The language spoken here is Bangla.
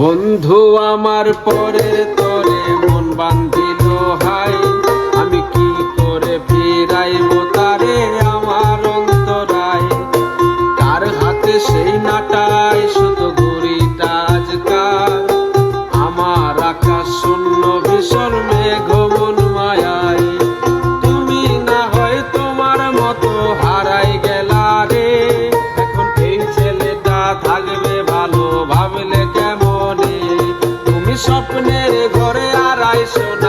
বন্ধু আমার, পরে তরে মন বান্ধিল হাই। আমি কি করে ফিরাইব তারে আমার অন্তরায়? তার হাতে সেই নাটায় শুধু ঘুরিটা আজকাল? আমার আকাশ শূন্য, ভীষণ মেঘমন মায়াই তুমি না হয় তোমার মতো হারাই গেলা রে। এখন এই ছেলেটা থাকবে স্বপ্নের ঘরে আর আইসো